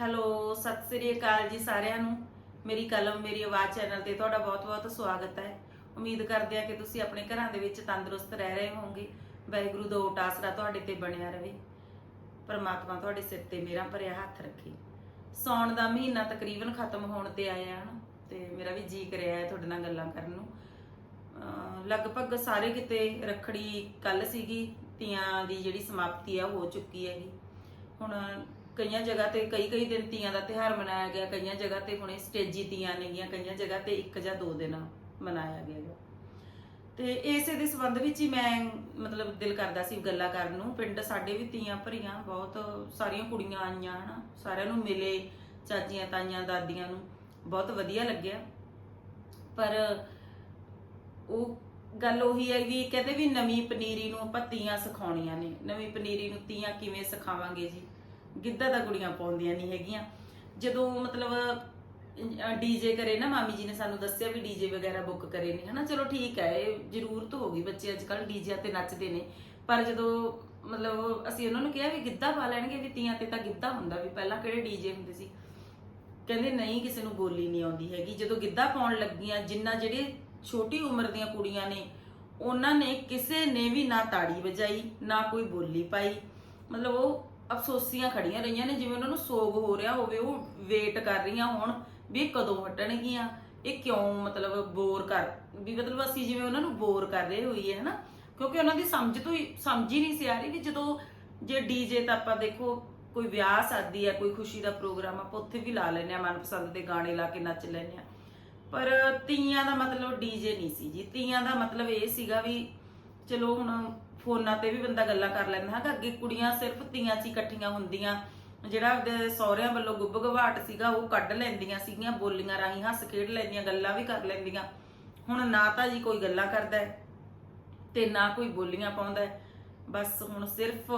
Hello, Sat Sri ਅਕਾਲ ਜੀ ਸਾਰਿਆਂ ਨੂੰ। ਮੇਰੀ ਕਲਮ, ਮੇਰੀ ਆਵਾਜ਼ ਚੈਨਲ ਤੇ ਤੁਹਾਡਾ ਬਹੁਤ-ਬਹੁਤ ਸਵਾਗਤ ਹੈ। ਉਮੀਦ ਕਰਦੇ ਹਾਂ ਕਿ ਤੁਸੀਂ ਆਪਣੇ ਘਰਾਂ ਦੇ ਵਿੱਚ ਤੰਦਰੁਸਤ ਰਹਿ ਰਹੇ ਹੋਵੋਗੇ। ਵਾਹਿਗੁਰੂ ਦਾ ਓਟ ਆਸਰਾ ਤੁਹਾਡੇ ਤੇ ਬਣਿਆ ਰਹੇ। ਪਰਮਾਤਮਾ ਤੁਹਾਡੇ ਸਿਰ ਤੇ ਮੇਰਾ ਭਰਿਆ ਹੱਥ ਰੱਖੇ। ਸੌਣ ਦਾ ਮਹੀਨਾ ਤਕਰੀਬਨ ਖਤਮ ਹੋਣ ਤੇ ਆਇਆ ਹਨ ਤੇ ਮੇਰਾ ਵੀ ਜੀ ਕਰਿਆ ਹੈ ਤੁਹਾਡੇ ਨਾਲ ਗੱਲਾਂ ਕਰਨ ਨੂੰ। ਲਗਭਗ ਸਾਰੇ ਕਿਤੇ ਰੱਖੜੀ ਕੱਲ ਸੀਗੀ, ਤੀਆਂ ਦੀ ਜਿਹੜੀ ਸਮਾਪਤੀ ਆ, ਉਹ ਹੋ ਚੁੱਕੀ ਹੈਗੀ। ਹੁਣ ਕਈਆਂ ਜਗ੍ਹਾ ਤੇ ਕਈ ਕਈ ਦਿਨ ਤੀਆਂ ਦਾ ਤਿਉਹਾਰ ਮਨਾਇਆ ਗਿਆ, ਕਈਆਂ ਜਗ੍ਹਾ ਤੇ ਹੁਣੇ ਸਟੇਜੀ ਤੀਆਂ ਨੇਗੀਆਂ ਕਈਆਂ ਜਗ੍ਹਾ ਤੇ ਇੱਕ ਜਾਂ ਦੋ ਦਿਨ ਮਨਾਇਆ ਗਿਆ ਗਾ। ਤੇ ਇਸੇ ਦੇ ਸੰਬੰਧ ਵਿੱਚ ਹੀ ਮੈਂ ਮਤਲਬ ਦਿਲ ਕਰਦਾ ਸੀ ਗੱਲਾਂ ਕਰਨ ਨੂੰ। ਪਿੰਡ ਸਾਡੇ ਵੀ ਤੀਆਂ ਭਰੀਆਂ, ਬਹੁਤ ਸਾਰੀਆਂ ਕੁੜੀਆਂ ਆਈਆਂ, ਹਨਾ? ਸਾਰਿਆਂ ਨੂੰ ਮਿਲੇ, ਚਾਚੀਆਂ, ਤਾਈਆਂ, ਦਾਦੀਆਂ ਨੂੰ। ਬਹੁਤ ਵਧੀਆ ਲੱਗਿਆ। ਪਰ ਉਹ ਗੱਲ ਉਹੀ ਹੈ ਵੀ ਕਹਿੰਦੇ ਵੀ ਨਵੀਂ ਪਨੀਰੀ ਨੂੰ ਆਪਾਂ ਤੀਆਂ ਸਿਖਾਉਣੀਆਂ ਨੇ। ਨਵੀਂ ਪਨੀਰੀ ਨੂੰ ਤੀਆਂ ਕਿਵੇਂ ਸਿਖਾਵਾਂਗੇ ਜੀ? ਗਿੱਧਾ ਤਾਂ ਕੁੜੀਆਂ ਪਾਉਂਦੀਆਂ ਨਹੀਂ ਹੈਗੀਆਂ। ਜਦੋਂ ਮਤਲਬ ਡੀਜੇ ਕਰੇ ਨਾ, ਮਾਮੀ ਜੀ ਨੇ ਸਾਨੂੰ ਦੱਸਿਆ ਵੀ ਡੀਜੇ ਵਗੈਰਾ ਬੁੱਕ ਕਰੇ ਨੇ ਹਨਾ, ਚਲੋ ਠੀਕ ਹੈ, ਇਹ ਜ਼ਰੂਰਤ ਹੋ ਗਈ, ਬੱਚੇ ਅੱਜ ਕੱਲ ਡੀਜੇ ਤੇ ਨੱਚਦੇ ਨੇ। ਪਰ ਜਦੋਂ ਮਤਲਬ, ਅਸੀਂ ਉਹਨਾਂ ਨੂੰ ਕਿਹਾ ਵੀ ਗਿੱਧਾ ਪਾ ਲੈਣਗੇ, ਵੀ ਤੀਆਂ ਤੇ ਤਾਂ ਗਿੱਧਾ ਹੁੰਦਾ ਵੀ ਪਹਿਲਾਂ ਕਿਹੜੇ ਡੀਜੇ ਹੁੰਦੇ ਸੀ। ਕਹਿੰਦੇ, ਨਹੀਂ, ਕਿਸੇ ਨੂੰ ਬੋਲੀ ਨਹੀਂ ਆਉਂਦੀ ਹੈਗੀ। ਜਦੋਂ ਗਿੱਧਾ ਪਾਉਣ ਲੱਗੀਆਂ, ਜਿੰਨਾ ਜਿਹੜੇ ਛੋਟੀ ਉਮਰ ਦੀਆਂ ਕੁੜੀਆਂ ਨੇ, ਉਹਨਾਂ ਨੇ ਕਿਸੇ ਨੇ ਵੀ ਨਾ ਤਾੜੀ ਵਜਾਈ, ਨਾ ਕੋਈ ਬੋਲੀ ਪਾਈ। ਮਤਲਬ ਉਹ ਅਫਸੋਸੀਆਂ ਖੜੀਆਂ ਰਹੀਆਂ ਨੇ, ਜਿਵੇਂ ਉਹਨਾਂ ਨੂੰ ਸੋਗ ਹੋ ਰਿਹਾ ਹੋਵੇ, ਉਹ ਵੇਟ ਕਰ ਰਹੀਆਂ ਹੋਣ ਵੀ ਇਹ ਕਦੋਂ ਹਟਣਗੀਆਂ, ਇਹ ਕਿਉਂ ਮਤਲਬ ਬੋਰ ਕਰ, ਵੀ ਮਤਲਬ ਅਸੀਂ ਜਿਵੇਂ ਉਹਨਾਂ ਨੂੰ ਬੋਰ ਕਰ ਰਹੇ ਹੋਈਏ, ਹਨਾ? ਕਿਉਂਕਿ ਉਹਨਾਂ ਦੀ ਸਮਝ ਤੋਂ ਸਮਝ ਹੀ ਨਹੀਂ ਸੀ ਆ ਰਹੀ ਵੀ ਜਦੋਂ ਜੇ ਡੀਜੇ ਤਾਂ ਆਪਾਂ ਦੇਖੋ, ਕੋਈ ਵਿਆਹ ਸ਼ਾਦੀ ਆ, ਕੋਈ ਖੁਸ਼ੀ ਦਾ ਪ੍ਰੋਗਰਾਮ, ਆਪਾਂ ਉੱਥੇ ਵੀ ਲਾ ਲੈਨੇ ਆ ਮਨਪਸੰਦ ਦੇ ਗਾਣੇ ਲਾ ਕੇ ਨੱਚ ਲੈਨੇ ਆ ਪਰ ਤੀਆਂ ਦਾ ਮਤਲਬ ਡੀਜੇ ਨਹੀਂ ਸੀ ਜੀ। ਤੀਆਂ ਦਾ ਮਤਲਬ ਇਹ ਸੀਗਾ ਵੀ ਚਲੋ ਹੁਣ ਫੋਨਾਂ ਤੇ ਵੀ ਬੰਦਾ ਗੱਲਾਂ ਕਰ ਲੈਂਦਾ ਹੈਗਾ। ਅੱਗੇ ਕੁੜੀਆਂ ਸਿਰਫ ਤੀਆਂ 'ਚ ਹੀ ਇਕੱਠੀਆਂ ਹੁੰਦੀਆਂ। ਜਿਹੜਾ ਆਪਦੇ ਸਹੁਰਿਆਂ ਵੱਲੋਂ ਗੁੱਬ ਗਵਾਟ ਸੀਗਾ, ਉਹ ਕੱਢ ਲੈਂਦੀਆਂ ਸੀਗੀਆਂ, ਬੋਲੀਆਂ ਰਾਹੀਂ ਹੱਸ ਖੇਡ ਲੈਂਦੀਆਂ, ਗੱਲਾਂ ਵੀ ਕਰ ਲੈਂਦੀਆਂ। ਹੁਣ ਨਾ ਤਾਂ ਜੀ ਕੋਈ ਗੱਲਾਂ ਕਰਦਾ ਹੈ ਤੇ ਨਾ ਕੋਈ ਬੋਲੀਆਂ ਪਾਉਂਦਾ ਹੈ। ਬਸ ਹੁਣ ਸਿਰਫ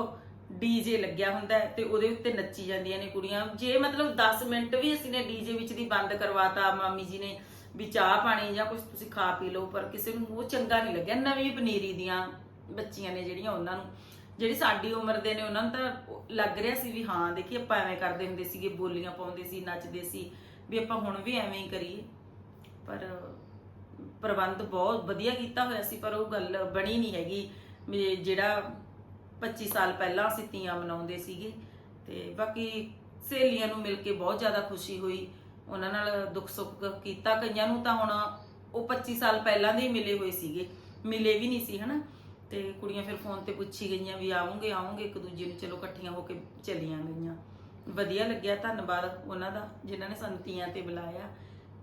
ਡੀਜੇ ਲੱਗਿਆ ਹੁੰਦਾ ਤੇ ਉਹਦੇ ਉੱਤੇ ਨੱਚੀ ਜਾਂਦੀਆਂ ਨੇ ਕੁੜੀਆਂ। ਜੇ ਮਤਲਬ 10 ਮਿੰਟ ਵੀ ਅਸੀਂ ਨੇ ਡੀਜੇ ਵਿੱਚ ਦੀ ਬੰਦ ਕਰਵਾਤਾ, ਮਾਮੀ ਜੀ ਨੇ ਵੀ ਚਾਹ ਪਾਣੀ ਜਾਂ ਕੁਝ ਤੁਸੀਂ ਖਾ ਪੀ ਲਓ, ਪਰ ਕਿਸੇ ਨੂੰ ਉਹ ਚੰਗਾ ਨਹੀਂ ਲੱਗਿਆ। ਨਵੀਂ ਪਨੀਰੀ ਦੀਆਂ ਬੱਚੀਆਂ ਨੇ ਜਿਹੜੀਆਂ ਉਹਨਾਂ ਨੂੰ, ਜਿਹੜੀ ਸਾਡੀ ਉਮਰ ਦੇ ਨੇ, ਉਹਨਾਂ ਨੂੰ ਤਾਂ ਲੱਗ ਰਿਹਾ ਸੀ ਵੀ ਹਾਂ, ਦੇਖੀ ਆਪਾਂ ਐਵੇਂ ਕਰਦੇ ਹੁੰਦੇ ਸੀਗੇ, ਬੋਲੀਆਂ ਪਾਉਂਦੇ ਸੀ, ਨੱਚਦੇ ਸੀ, ਵੀ ਆਪਾਂ ਹੁਣ ਵੀ ਐਵੇਂ ਹੀ ਕਰੀਏ। ਪਰ ਪ੍ਰਬੰਧ ਬਹੁਤ ਵਧੀਆ ਕੀਤਾ ਹੋਇਆ ਸੀ, ਪਰ ਉਹ ਗੱਲ ਬਣੀ ਨਹੀਂ ਹੈਗੀ। ਵੀ ਜਿਹੜਾ 25 ਸਾਲ ਪਹਿਲਾਂ ਅਸੀਂ ਤੀਆਂ ਮਨਾਉਂਦੇ ਸੀਗੇ, ਤੇ ਬਾਕੀ ਸਹੇਲੀਆਂ ਨੂੰ ਮਿਲ ਕੇ ਬਹੁਤ ਜ਼ਿਆਦਾ ਖੁਸ਼ੀ ਹੋਈ। ਉਹਨਾਂ ਨਾਲ ਦੁੱਖ ਸੁੱਖ ਕੀਤਾ ਕਈਆਂ ਨੂੰ ਤਾਂ ਹੁਣ ਉਹ 25 ਸਾਲ ਪਹਿਲਾਂ ਦੇ ਹੀ ਮਿਲੇ ਹੋਏ ਸੀਗੇ। ਮਿਲੇ ਵੀ ਨਹੀਂ ਸੀ, ਹਨਾ? ਤੇ ਕੁੜੀਆਂ ਫਿਰ ਫੋਨ ਤੇ ਪੁੱਛੀ ਗਈਆਂ ਵੀ ਆਉਂਗੇ ਆਉਂਗੇ, ਇੱਕ ਦੂਜੇ ਨੂੰ ਚਲੋ ਇਕੱਠੀਆਂ ਹੋ ਕੇ ਚਲੀਆਂ ਗਈਆਂ। ਵਧੀਆ ਲੱਗਿਆ, ਧੰਨਵਾਦ ਉਹਨਾਂ ਦਾ, ਜਿਨ੍ਹਾਂ ਨੇ ਸਾਨੂੰ ਤੀਆਂ ਤੇ ਬੁਲਾਇਆ।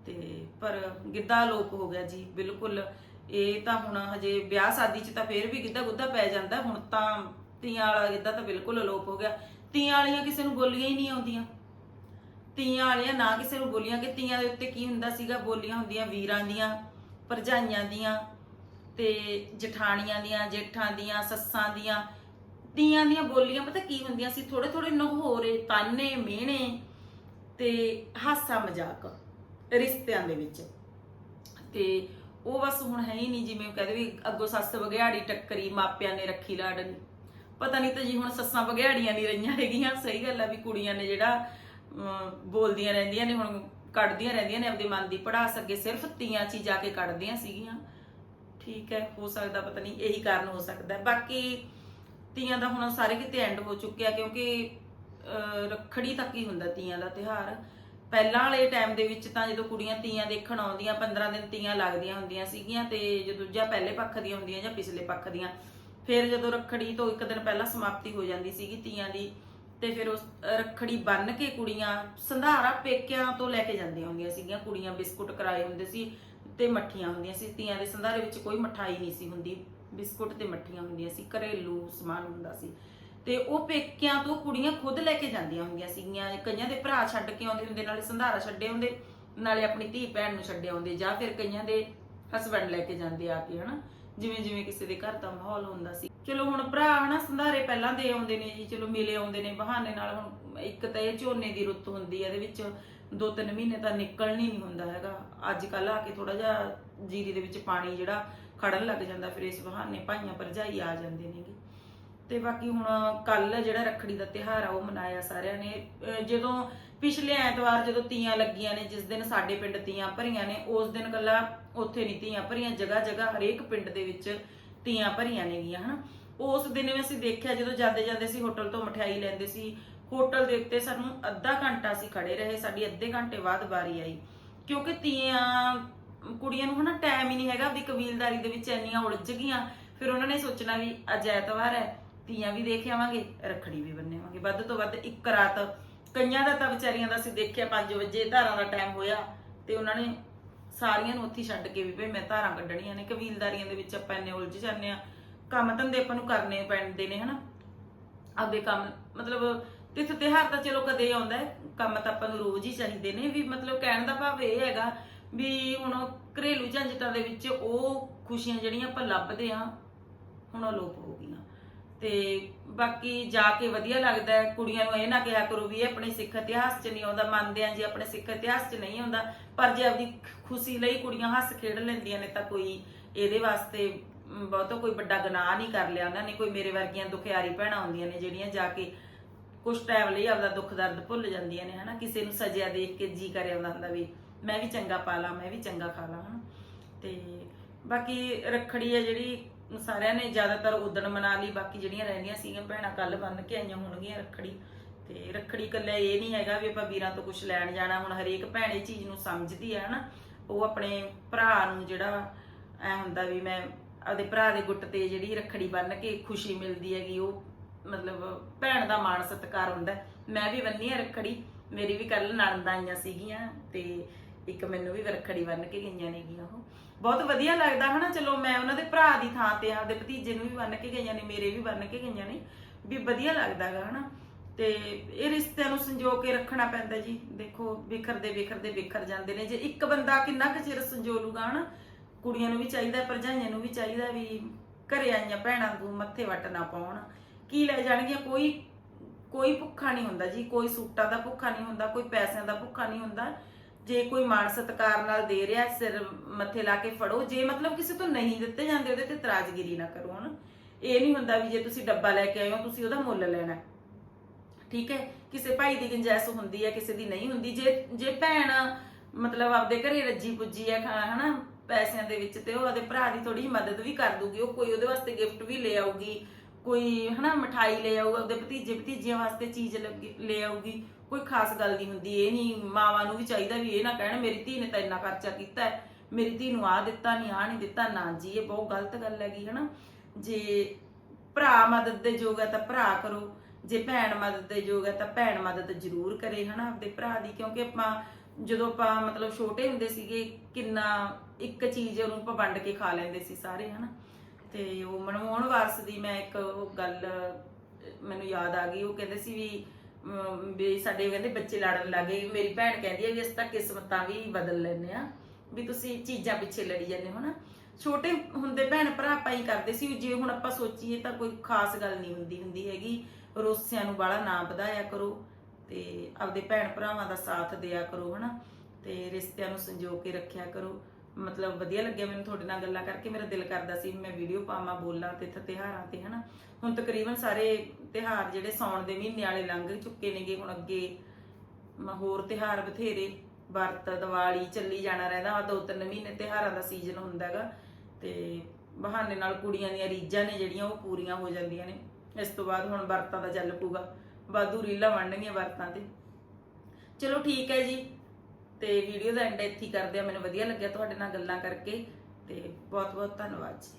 ਤੇ ਪਰ ਗਿੱਧਾ ਲੋਪ ਹੋ ਗਿਆ ਜੀ, ਬਿਲਕੁਲ। ਇਹ ਤਾਂ ਹੁਣ ਹਜੇ ਵਿਆਹ ਸ਼ਾਦੀ 'ਚ ਤਾਂ ਫੇਰ ਵੀ ਗਿੱਧਾ ਗੁੱਧਾ ਪੈ ਜਾਂਦਾ, ਹੁਣ ਤਾਂ ਤੀਆਂ ਵਾਲਾ ਗਿੱਧਾ ਤਾਂ ਬਿਲਕੁਲ ਅਲੋਪ ਹੋ ਗਿਆ। ਤੀਆਂ ਵਾਲੀਆਂ ਕਿਸੇ ਨੂੰ ਬੋਲੀਆਂ ਹੀ ਨਹੀਂ ਆਉਂਦੀਆਂ। ਤੀਆਂ ਵਾਲੀਆਂ, ਨਾ ਕਿਸੇ ਨੂੰ ਬੋਲੀਆਂ ਕਿ ਤੀਆਂ ਦੇ ਉੱਤੇ ਕੀ ਹੁੰਦਾ ਸੀਗਾ? ਬੋਲੀਆਂ ਹੁੰਦੀਆਂ ਵੀਰਾਂ ਦੀਆਂ, ਭਰਜਾਈਆਂ ਦੀਆਂ ਤੇ ਜਠਾਣੀਆਂ ਦੀਆਂ, ਜੇਠਾਂ ਦੀਆਂ, ਸੱਸਾਂ ਦੀਆਂ। ਤੀਆਂ ਦੀਆਂ ਬੋਲੀਆਂ ਪਤਾ ਕੀ ਹੁੰਦੀਆਂ ਸੀ? ਥੋੜੇ ਥੋੜੇ ਨਹੋਰੇ, ਤਾਨੇ, ਮਿਹਣੇ ਤੇ ਹਾਸਾ ਮਜ਼ਾਕ ਰਿਸ਼ਤਿਆਂ ਦੇ ਵਿੱਚ। ਤੇ ਉਹ ਬਸ ਹੁਣ ਹੈ ਹੀ ਨਹੀਂ ਜਿਵੇਂ ਕਹਿੰਦੇ ਵੀ ਅੱਗੋਂ ਸੱਸ ਵਗਿਆੜੀ ਟੱਕਰੀ, ਮਾਪਿਆਂ ਨੇ ਰੱਖੀ ਲਾਡਨੀ ਪਤਾ ਨਹੀਂ ਤਾਂ ਜੀ ਹੁਣ ਸੱਸਾਂ ਵਗਿਆੜੀਆਂ ਨਹੀਂ ਰਹੀਆਂ ਹੈਗੀਆਂ। ਸਹੀ ਗੱਲ ਆ ਵੀ ਕੁੜੀਆਂ ਨੇ ਜਿਹੜਾ ਬੋਲਦੀਆਂ ਰਹਿੰਦੀਆਂ ਨੇ, ਹੁਣ ਕੱਢਦੀਆਂ ਰਹਿੰਦੀਆਂ ਨੇ ਆਪਦੇ ਮਨ ਦੀ। ਪੜਾਸ ਅੱਗੇ ਸਿਰਫ ਤੀਆਂ 'ਚ ਹੀ ਜਾ ਕੇ ਕੱਢਦੀਆਂ ਸੀਗੀਆਂ। ਠੀਕ ਹੈ, ਹੋ ਸਕਦਾ, ਪਤਾ ਨਹੀਂ, ਇਹੀ ਕਾਰਨ ਹੋ ਸਕਦਾ ਬਾਕੀ ਤੀਆਂ ਦਾ ਹੁਣ ਸਾਰੇ ਕਿਤੇ ਐਂਡ ਹੋ ਚੁੱਕਿਆ, ਕਿਉਂਕਿ ਰੱਖੜੀ ਤੱਕ ਹੀ ਹੁੰਦਾ ਤੀਆਂ ਦਾ ਤਿਉਹਾਰ। ਪਹਿਲਾਂ ਵਾਲੇ ਟਾਈਮ ਦੇ ਵਿੱਚ ਤਾਂ ਜਦੋਂ ਕੁੜੀਆਂ ਤੀਆਂ ਦੇਖਣ ਆਉਂਦੀਆਂ 15 ਦਿਨ ਤੀਆਂ ਲੱਗਦੀਆਂ ਹੁੰਦੀਆਂ ਸੀਗੀਆਂ ਤੇ ਜਦੋਂ ਦੂਜਾ ਪਹਿਲੇ ਪੱਖ ਦੀਆਂ ਹੁੰਦੀਆਂ ਜਾਂ ਪਿਛਲੇ ਪੱਖ ਦੀਆਂ, ਫਿਰ ਜਦੋਂ ਰੱਖੜੀ ਤੋਂ ਇੱਕ ਦਿਨ ਪਹਿਲਾਂ ਸਮਾਪਤੀ ਹੋ ਜਾਂਦੀ ਸੀਗੀ ਤੀਆਂ ਦੀ ਤੇ ਫਿਰ ਉਸ ਰੱਖੜੀ ਬੰਨ ਕੇ ਕੁੜੀਆਂ ਸੰਧਾਰਾ ਪੇਕਿਆਂ ਤੋਂ ਲੈ ਕੇ ਜਾਂਦੀਆਂ ਹੁੰਦੀਆਂ ਸੀਗੀਆਂ। ਕੁੜੀਆਂ ਬਿਸਕੁਟ ਕਰਾਏ ਹੁੰਦੇ ਸੀ ਤੇ ਮੱਠੀਆਂ ਹੁੰਦੀਆਂ ਸੀ। ਤੀਆਂ ਦੇ ਸੰਧਾਰੇ ਵਿੱਚ ਕੋਈ ਮਠਾਈ ਨਹੀਂ ਸੀ ਹੁੰਦੀ। ਬਿਸਕੁਟ ਤੇ ਮੱਠੀਆਂ ਹੁੰਦੀਆਂ ਸੀ, ਘਰੇਲੂ ਸਮਾਨ ਹੁੰਦਾ ਸੀ। ਤੇ ਉਹ ਪੇਕਿਆਂ ਤੋਂ ਕੁੜੀਆਂ ਖੁਦ ਲੈ ਕੇ ਜਾਂਦੀਆਂ ਹੁੰਦੀਆਂ ਸੀਗੀਆਂ। ਕਈਆਂ ਦੇ ਭਰਾ ਛੱਡ ਕੇ ਆਉਂਦੇ ਹੁੰਦੇ, ਨਾਲੇ ਸੰਧਾਰਾ ਛੱਡੇ ਹੁੰਦੇ ਨਾਲੇ ਆਪਣੀ ਧੀ ਭੈਣ ਨੂੰ ਛੱਡੇ ਆਉਂਦੇ ਜਾਂ ਫਿਰ ਕਈਆਂ ਦੇ ਹਸਬੰਡ ਲੈ ਕੇ ਜਾਂਦੇ ਆ ਕੇ, ਹਨਾ। ਜਿਵੇਂ ਜਿਵੇਂ ਕਿਸੇ ਦੇ ਘਰ ਦਾ ਮਾਹੌਲ ਹੁੰਦਾ ਸੀ। ਚਲੋ ਹੁਣ ਭਰਾ ਹਨਾ, ਸੰਧਾਰੇ ਪਹਿਲਾਂ ਦੇ ਆਉਂਦੇ ਨੇ ਜੀ, ਚਲੋ ਮਿਲੇ ਆਉਂਦੇ ਨੇ ਬਹਾਨੇ ਨਾਲ। ਹੁਣ ਇੱਕ ਤਾਂ ਇਹ ਝੋਨੇ ਦੀ ਰੁੱਤ ਹੁੰਦੀ ਹੈ ਇਹਦੇ ਵਿੱਚ ਦੋ ਤਿੰਨ ਮਹੀਨੇ ਤਾਂ ਨਿਕਲਣ ਨਹੀਂ ਹੁੰਦਾ ਹੈਗਾ। ਅੱਜ ਕੱਲ ਆ ਕੇ ਥੋੜਾ ਜਿਹਾ ਜੀਰੀ ਦੇ ਵਿੱਚ ਪਾਣੀ ਜਿਹੜਾ ਖੜਨ ਲੱਗ ਜਾਂਦਾ, ਫਿਰ ਇਸ ਬਹਾਨੇ ਭਾਈਆਂ ਭਰਜਾਈ ਆ ਜਾਂਦੇ ਨੇਗੇ ਤੇ ਬਾਕੀ ਹੁਣ ਕੱਲ ਜਿਹੜਾ ਰੱਖੜੀ ਦਾ ਤਿਉਹਾਰ ਆ, ਉਹ ਮਨਾਇਆ ਸਾਰਿਆਂ ਨੇ। ਜਦੋਂ ਪਿਛਲੇ ਐਤਵਾਰ ਜਦੋਂ ਤੀਆਂ ਲੱਗੀਆਂ ਨੇ, ਜਿਸ ਦਿਨ ਸਾਡੇ ਪਿੰਡ ਤੀਆਂ ਭਰੀਆਂ ਨੇ, ਉਸ ਦਿਨ ਕੱਲਾ ਉੱਥੇ ਨਹੀਂ ਧੀਆਂ ਭਰੀਆਂ, ਜਗ੍ਹਾ ਜਗ੍ਹਾ ਹਰੇਕ ਪਿੰਡ ਦੇ ਵਿੱਚ ਤੀਆਂ ਭਰੀਆਂ ਨੇਗੀਆਂ ਹਨਾ? ਉਸ ਦਿਨ ਵੀ ਅਸੀਂ ਦੇਖਿਆ ਜਦੋਂ ਜਾਂਦੇ ਜਾਂਦੇ ਅਸੀਂ ਹੋਟਲ ਤੋਂ ਮਠਿਆਈ ਲੈਂਦੇ ਸੀ, ਹੋਟਲ ਦੇ ਉੱਤੇ ਸਾਨੂੰ ਅੱਧਾ ਘੰਟਾ ਅਸੀਂ ਖੜੇ ਰਹੇ, ਸਾਡੀ ਅੱਧੇ ਘੰਟੇ ਬਾਅਦ ਵਾਰੀ ਆਈ। ਕਿਉਂਕਿ ਤੀਆਂ ਕੁੜੀਆਂ ਨੂੰ ਹਨਾ ਟਾਈਮ ਹੀ ਨਹੀਂ ਹੈਗਾ ਆਪਣੀ ਕਬੀਲਦਾਰੀ ਦੇ ਵਿੱਚ ਇੰਨੀਆਂ ਉਲਝ ਗਈਆਂ। ਫਿਰ ਉਹਨਾਂ ਨੇ ਸੋਚਣਾ ਵੀ ਅੱਜ ਐਤਵਾਰ ਹੈ ਤੀਆਂ ਵੀ ਦੇਖ ਆਵਾਂਗੇ, ਰੱਖੜੀ ਵੀ ਬੰਨੇਵਾਂਗੇ ਵੱਧ ਤੋਂ ਵੱਧ ਇੱਕ ਰਾਤ ਕਈਆਂ ਦਾ ਤਾਂ ਵਿਚਾਰੀਆਂ ਦਾ ਅਸੀਂ ਦੇਖਿਆ 5 ਵਜੇ ਧਾਰਾਂ ਦਾ ਟਾਈਮ ਹੋਇਆ ਤੇ ਉਹਨਾਂ ਨੇ ਸਾਰੀਆਂ ਨੂੰ ਉੱਥੇ ਛੱਡ ਕੇ ਵੀ ਭਈ ਮੈਂ ਧਾਰਾਂ ਕੱਢਣੀਆਂ ਨੇ, ਕਬੀਲਦਾਰੀਆਂ ਦੇ ਵਿੱਚ ਆਪਾਂ ਇੰਨੇ ਉਲਝ ਜਾਂਦੇ ਆ ਕੰਮ ਧੰਦੇ ਆਪਾਂ ਨੂੰ ਕਰਨੇ ਪੈਂਦੇ ਨੇ, ਹਨਾ? ਆਪਦੇ ਕੰਮ, ਮਤਲਬ ਤਿਥ ਤਿਉਹਾਰ ਤਾਂ ਚਲੋ ਕਦੇ ਆਉਂਦਾ ਕੰਮ ਤਾਂ ਆਪਾਂ ਨੂੰ ਰੋਜ਼ ਹੀ ਚਾਹੀਦੇ ਨੇ, ਵੀ ਮਤਲਬ ਕਹਿਣ ਦਾ ਭਾਵ ਇਹ ਹੈਗਾ ਵੀ ਹੁਣ ਘਰੇਲੂ ਝੰਜਟਾਂ ਦੇ ਵਿੱਚ ਉਹ ਖੁਸ਼ੀਆਂ ਜਿਹੜੀਆਂ ਆਪਾਂ ਲੱਭਦੇ ਆ ਹੁਣ ਉਹ ਲੋਪ ਹੋ ਗਈਆਂ। ਤੇ ਬਾਕੀ ਜਾ ਕੇ ਵਧੀਆ ਲੱਗਦਾ ਹੈ। ਕੁੜੀਆਂ ਨੂੰ ਇਹ ਨਾ ਕਿਹਾ ਕਰੋ ਵੀ ਇਹ ਆਪਣੇ ਸਿੱਖ ਇਤਿਹਾਸ 'ਚ ਨਹੀਂ ਆਉਂਦਾ, ਮੰਨਦੇ ਆ ਜੀ ਆਪਣੇ ਸਿੱਖ ਇਤਿਹਾਸ 'ਚ ਨਹੀਂ ਆਉਂਦਾ, ਪਰ ਜੇ ਆਪਦੀ ਖੁਸ਼ੀ ਲਈ ਕੁੜੀਆਂ ਹੱਸ ਖੇਡ ਲੈਂਦੀਆਂ ਨੇ ਤਾਂ ਕੋਈ ਇਹਦੇ ਵਾਸਤੇ ਬਹੁਤਾ ਕੋਈ ਵੱਡਾ ਗੁਨਾਹ ਨਹੀਂ ਕਰ ਲਿਆ ਉਹਨਾਂ ਨੇ। ਕੋਈ ਮੇਰੇ ਵਰਗੀਆਂ ਦੁਖਿਆਰੀ ਭੈਣਾਂ ਹੁੰਦੀਆਂ ਨੇ ਜਿਹੜੀਆਂ ਜਾ ਕੇ ਕੁਝ ਟਾਈਮ ਲਈ ਆਪਦਾ ਦੁੱਖ ਦਰਦ ਭੁੱਲ ਜਾਂਦੀਆਂ ਨੇ, ਹਨਾ? ਕਿਸੇ ਨੂੰ ਸਜਿਆ ਦੇਖ ਕੇ ਜੀ ਕਰਿਆ ਆਉਂਦਾ ਹੁੰਦਾ ਵੀ ਮੈਂ ਵੀ ਚੰਗਾ ਪਾ ਲਾਂ ਮੈਂ ਵੀ ਚੰਗਾ ਖਾ ਲਾਂ, ਹਨਾ? ਤੇ ਬਾਕੀ ਰੱਖੜੀ ਹੈ ਜਿਹੜੀ ਸਾਰਿਆਂ ਨੇ ਜ਼ਿਆਦਾਤਰ ਉਦਣ ਮਨਾ ਲਈ, ਬਾਕੀ ਜਿਹੜੀਆਂ ਰਹਿੰਦੀਆਂ ਸੀਗੀਆਂ ਭੈਣਾਂ ਕੱਲ ਬੰਨ ਕੇ ਆਈਆਂ ਹੋਣਗੀਆਂ ਰੱਖੜੀ। ਤੇ ਰੱਖੜੀ ਇਕੱਲਾ ਇਹ ਨਹੀਂ ਹੈਗਾ ਵੀ ਆਪਾਂ ਵੀਰਾਂ ਤੋਂ ਕੁਝ ਲੈਣ ਜਾਣਾ, ਹੁਣ ਹਰੇਕ ਭੈਣ ਇਹ ਚੀਜ਼ ਨੂੰ ਸਮਝਦੀ ਹੈ ਹਨਾ। ਉਹ ਆਪਣੇ ਭਰਾ ਨੂੰ ਜਿਹੜਾ ਐ ਹੁੰਦਾ ਵੀ ਮੈਂ ਆਪਦੇ ਭਰਾ ਦੇ ਗੁੱਟ ਤੇ ਜਿਹੜੀ ਰੱਖੜੀ ਬੰਨ ਕੇ ਖੁਸ਼ੀ ਮਿਲਦੀ ਹੈਗੀ, ਉਹ ਮਤਲਬ ਭੈਣ ਦਾ ਮਾਣ ਸਤਿਕਾਰ ਹੁੰਦਾ। ਮੈਂ ਵੀ ਬੰਨੀ ਆ ਰੱਖੜੀ, ਮੇਰੀ ਵੀ ਕੱਲ ਨਣਦਾਂ ਆਈਆਂ ਸੀਗੀਆਂ ਤੇ ਇੱਕ ਮੈਨੂੰ ਵੀ ਰੱਖੜੀ ਬੰਨ ਕੇ ਗਈਆਂ ਨੇਗੀਆਂ ਉਹ। ਬਹੁਤ ਵਧੀਆ ਲੱਗਦਾ ਹਨਾ, ਚਲੋ ਮੈਂ ਉਹਨਾਂ ਦੇ ਭਰਾ ਦੀ ਥਾਂ ਤੇ ਆਪਦੇ ਭਤੀਜੇ ਨੂੰ ਵੀ ਬੰਨ ਕੇ ਗਈਆਂ ਨੇ, ਮੇਰੇ ਵੀ ਬੰਨ ਕੇ ਗਈਆਂ ਨੇ, ਵੀ ਵਧੀਆ ਲੱਗਦਾਗਾ ਹਨਾ। ਤੇ ਇਹ ਰਿਸ਼ਤਿਆਂ ਨੂੰ ਸੰਜੋ ਕੇ ਰੱਖਣਾ ਪੈਂਦਾ ਜੀ। ਦੇਖੋ, ਵਿਖਰਦੇ ਵਿਖਰਦੇ, ਵਿਖਰ ਜਾਂਦੇ ਨੇ। ਜੇ ਇੱਕ ਬੰਦਾ ਕਿੰਨਾ ਕੁ ਚਿਰ ਸੰਜੋ ਲੂਗਾ ਹਨਾ, ਕੁੜੀਆਂ ਨੂੰ ਵੀ ਚਾਹੀਦਾ, ਭਰਜਾਈਆਂ ਨੂੰ ਵੀ ਚਾਹੀਦਾ ਵੀ ਘਰੇ ਆਈਆਂ ਭੈਣਾਂ ਨੂੰ ਮੱਥੇ ਵੱਟ ਨਾ ਪਾਉਣ। ਕੀ ਲੈ ਜਾਣਗੀਆਂ? ਕੋਈ ਕੋਈ ਭੁੱਖਾ ਨਹੀਂ ਹੁੰਦਾ ਜੀ। ਕੋਈ ਸੂਟਾਂ ਦਾ ਭੁੱਖਾ ਨਹੀਂ ਹੁੰਦਾ, ਕੋਈ ਪੈਸਿਆਂ ਦਾ ਭੁੱਖਾ ਨਹੀਂ ਹੁੰਦਾ। ਜੇ ਕੋਈ ਮਾਣ ਸਤਿਕਾਰ ਨਾਲ ਦੇ ਰਿਹਾ, ਸਿਰ ਮੱਥੇ ਲਾ ਕੇ ਫੜੋ, ਜੇ ਮਤਲਬ ਕਿਸੇ ਤੋਂ ਨਹੀਂ ਦਿੱਤੇ ਜਾਂਦੇ ਉਹਦੇ ਤੇ ਇਤਰਾਜ਼ਗਿਰੀ ਨਾ ਕਰੋ, ਹਨਾ। ਇਹ ਨਹੀਂ ਹੁੰਦਾ ਵੀ ਜੇ ਤੁਸੀਂ ਡੱਬਾ ਲੈ ਕੇ ਆਏ ਹੋ, ਤੁਸੀਂ ਉਹਦਾ ਮੁੱਲ ਲੈਣਾ ਹੈ। ਠੀਕ ਹੈ? ਕਿਸੇ ਭਾਈ ਦੀ ਗੁੰਜਾਇਸ਼ ਹੁੰਦੀ ਹੈ, ਕਿਸੇ ਦੀ ਨਹੀਂ ਹੁੰਦੀ। ਜੇ ਜੇ ਭੈਣ, ਮਤਲਬ ਆਪਦੇ ਘਰੇ ਰੱਜੀ ਪੁੱਜੀ ਹੈ ਹਨਾ, ਪੈਸਿਆਂ ਦੇ ਵਿੱਚ ਤੇ ਉਹ ਆਪਦੇ ਭਰਾ ਦੀ ਥੋੜੀ ਮਦਦ ਵੀ ਕਰ ਦੂਗੀ, ਉਹ ਕੋਈ ਉਹਦੇ ਵਾਸਤੇ ਗਿਫਟ ਵੀ ਲੈ ਆਊਗੀ, ਕੋਈ, ਹਨਾ, ਮਠਾਈ ਲੈ ਆਊਗਾ, ਉਹਦੇ ਭਤੀਜੇ ਭਤੀਜੀਆਂ ਵਾਸਤੇ ਚੀਜ਼ ਲੈ ਆਊਗੀ। ਕੋਈ ਖਾਸ ਗੱਲ ਨਹੀਂ ਹੁੰਦੀ, ਇਹ ਨਹੀਂ, ਮਾਵਾਂ ਨੂੰ ਵੀ ਚਾਹੀਦਾ ਵੀ ਇਹ ਨਾ ਕਹਿਣ, ਮੇਰੀ ਧੀ ਨੇ ਤਾਂ ਇੰਨਾ ਖਰਚਾ ਕੀਤਾ ਹੈ, ਮੇਰੀ ਧੀ ਨੂੰ ਆ ਦਿੱਤਾ ਨਹੀਂ ਆ ਨਹੀਂ ਦਿੱਤਾ, ਨਾ ਜੀ, ਇਹ ਬਹੁਤ ਗਲਤ ਗੱਲ ਹੈਗੀ, ਹਨਾ? ਜੇ ਭਰਾ ਮਦਦ ਦੇ ਯੋਗ ਹੈ ਤਾਂ ਭਰਾ ਕਰੋ, ਜੇ ਭੈਣ ਮਦਦ ਦੇ ਯੋਗ ਹੈ ਤਾਂ ਭੈਣ ਮਦਦ ਜ਼ਰੂਰ ਕਰੇ, ਹਨਾ, ਆਪਦੇ ਭਰਾ ਦੀ, ਕਿਉਂਕਿ ਆਪਾਂ ਜਦੋਂ ਆਪਾਂ ਮਤਲਬ ਛੋਟੇ ਹੁੰਦੇ ਸੀਗੇ, ਕਿੰਨਾ ਇੱਕ ਚੀਜ਼ ਉਹਨੂੰ ਆਪਾਂ ਵੰਡ ਕੇ ਖਾ ਲੈਂਦੇ ਸੀ ਸਾਰੇ, ਹਨਾ? ਤੇ ਉਹ ਮਨਮੋਹਨ ਵਾਰਸ ਦੀ ਮੈਂ ਇੱਕ ਗੱਲ, ਮੈਨੂੰ ਯਾਦ ਆ ਗਈ, ਉਹ ਕਹਿੰਦੇ ਸੀ ਵੀ ਵੀ ਸਾਡੇ ਕਹਿੰਦੇ ਬੱਚੇ ਲੜਨ ਲੱਗੇ ਮੇਰੀ ਭੈਣ ਕਹਿੰਦੀ ਹੈ ਵੀ ਅਸੀਂ ਤਾਂ ਕਿਸਮਤਾਂ ਵੀ ਬਦਲ ਲੈਨੇ ਆ, ਵੀ ਤੁਸੀਂ ਚੀਜ਼ਾਂ ਪਿੱਛੇ ਲੜੀ ਜਾਂਦੇ ਹੋ ਨਾ। ਛੋਟੇ ਹੁੰਦੇ ਭੈਣ ਭਰਾ ਆਪਾਂ ਹੀ ਕਰਦੇ ਸੀ ਜੇ ਹੁਣ ਆਪਾਂ ਸੋਚੀਏ ਤਾਂ ਕੋਈ ਖਾਸ ਗੱਲ ਨਹੀਂ ਹੁੰਦੀ ਹੁੰਦੀ ਹੈਗੀ। ਰੋਸਿਆਂ ਨੂੰ ਬਾਹਲਾ ਨਾ ਵਧਾਇਆ ਕਰੋ ਤੇ ਆਪਦੇ ਭੈਣ ਭਰਾਵਾਂ ਦਾ ਸਾਥ ਦਿਆ ਕਰੋ, ਹਨਾ। ਤੇ ਰਿਸ਼ਤਿਆਂ ਨੂੰ ਸੰਜੋ ਕੇ ਰੱਖਿਆ ਕਰੋ। ਮਤਲਬ ਵਧੀਆ ਲੱਗਿਆ ਮੈਨੂੰ ਤੁਹਾਡੇ ਨਾਲ ਗੱਲਾਂ ਕਰਕੇ, ਮੇਰਾ ਦਿਲ ਕਰਦਾ ਸੀ ਮੈਂ ਵੀਡੀਓ ਪਾਵਾਂ, ਬੋਲਾਂ ਤੇ ਇੱਥੇ ਤੇ, ਹਨਾ। ਹੁਣ ਤਕਰੀਬਨ ਸਾਰੇ ਤਿਉਹਾਰ ਜਿਹੜੇ ਸੌਣ ਦੇ ਮਹੀਨੇ ਵਾਲੇ ਲੰਘ ਚੁੱਕੇ ਨੇਗੇ, ਹੁਣ ਅੱਗੇ ਹੋਰ ਤਿਉਹਾਰ ਬਥੇਰੇ, ਵਰਤ, ਦੀਵਾਲੀ ਚੱਲੀ ਜਾਣਾ ਰਹਿੰਦਾ ਆ ਦੋ ਤਿੰਨ ਮਹੀਨੇ ਤਿਉਹਾਰਾਂ ਦਾ ਸੀਜ਼ਨ ਹੁੰਦਾ ਹੈਗਾ। ਤੇ ਬਹਾਨੇ ਨਾਲ ਕੁੜੀਆਂ ਦੀਆਂ ਰੀਝਾਂ ਨੇ ਜਿਹੜੀਆਂ, ਉਹ ਪੂਰੀਆਂ ਹੋ ਜਾਂਦੀਆਂ ਨੇ। ਇਸ ਤੋਂ ਬਾਅਦ ਹੁਣ ਵਰਤਾਂ ਦਾ ਚੱਲ ਪੂਗਾ ਵਾਧੂ ਰੀਲਾਂ ਬਣਨਗੀਆਂ ਵਰਤਾਂ ਤੇ। ਚਲੋ ਠੀਕ ਹੈ ਜੀ। ਤੇ ਵੀਡੀਓ ਦਾ ਐਂਡ ਇੱਥੇ ਹੀ ਕਰਦੇ ਆ। ਮੈਨੂੰ ਵਧੀਆ ਲੱਗਿਆ ਤੁਹਾਡੇ ਨਾਲ ਗੱਲਾਂ ਕਰਕੇ ਤੇ ਬਹੁਤ ਬਹੁਤ ਧੰਨਵਾਦ ਜੀ।